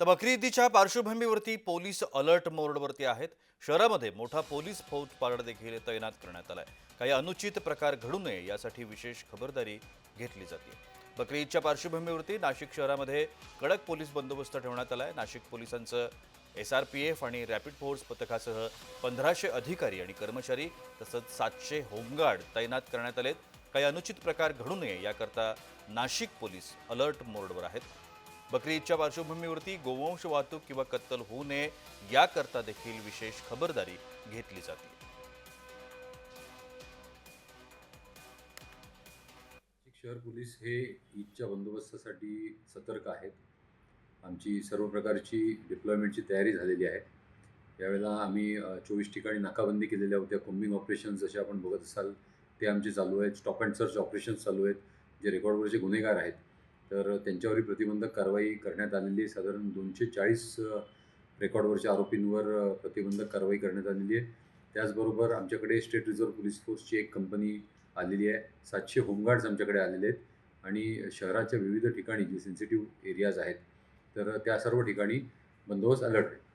तर बकरी ईदीच्या पार्श्वभूमीवरती police alert मोडवरती आहेत. शहरामध्ये मोठा पोलीस फौज पारड देखील तैनात करण्यात आलाय. काही अनुचित प्रकार घडू नये यासाठी विशेष खबरदारी घेतली जाते. बकरी ईदच्या पार्श्वभूमीवरती नाशिक शहरामध्ये कडक पोलीस बंदोबस्त ठेवण्यात आलाय. नाशिक पोलिसांचं एस आर पी एफ आणि रॅपिड फोर्स पथकासह पंधराशे अधिकारी आणि कर्मचारी तसंच सातशे होमगार्ड तैनात करण्यात आलेत. काही अनुचित प्रकार घडू नये याकरता नाशिक पोलीस अलर्ट मोडवर आहेत. बकरी ईदच्या पार्श्वभूमीवरती गोवंश वाहतूक किंवा कत्तल होऊ नये याकरता देखील विशेष खबरदारी घेतली जाते. शहर पोलीस हे ईदच्या बंदोबस्तासाठी सतर्क आहेत. आमची सर्व प्रकारची डिप्लॉयमेंटची तयारी झालेली आहे. यावेळेला आम्ही चोवीस ठिकाणी नाकाबंदी केलेल्या होत्या. कुंबिंग ऑपरेशन्स जसे आपण बघत असाल ते आमचे चालू आहेत. स्टॉप अँड सर्च ऑपरेशन्स चालू आहेत. जे रेकॉर्डवरचे गुन्हेगार आहेत तर त्यांच्यावरही प्रतिबंधक कारवाई करण्यात आलेली आहे. साधारण दोनशे चाळीस रेकॉर्डवरच्या आरोपींवर प्रतिबंधक कारवाई करण्यात आलेली आहे. त्याचबरोबर आमच्याकडे स्टेट रिझर्व्ह पोलीस फोर्सची एक कंपनी आलेली आहे. सातशे होमगार्ड्स आमच्याकडे आलेले आहेत आणि शहराच्या विविध ठिकाणी जे सेन्सिटिव्ह एरियाज आहेत. तर त्या सर्व ठिकाणी बंदोबस्त अलर्ट आहे.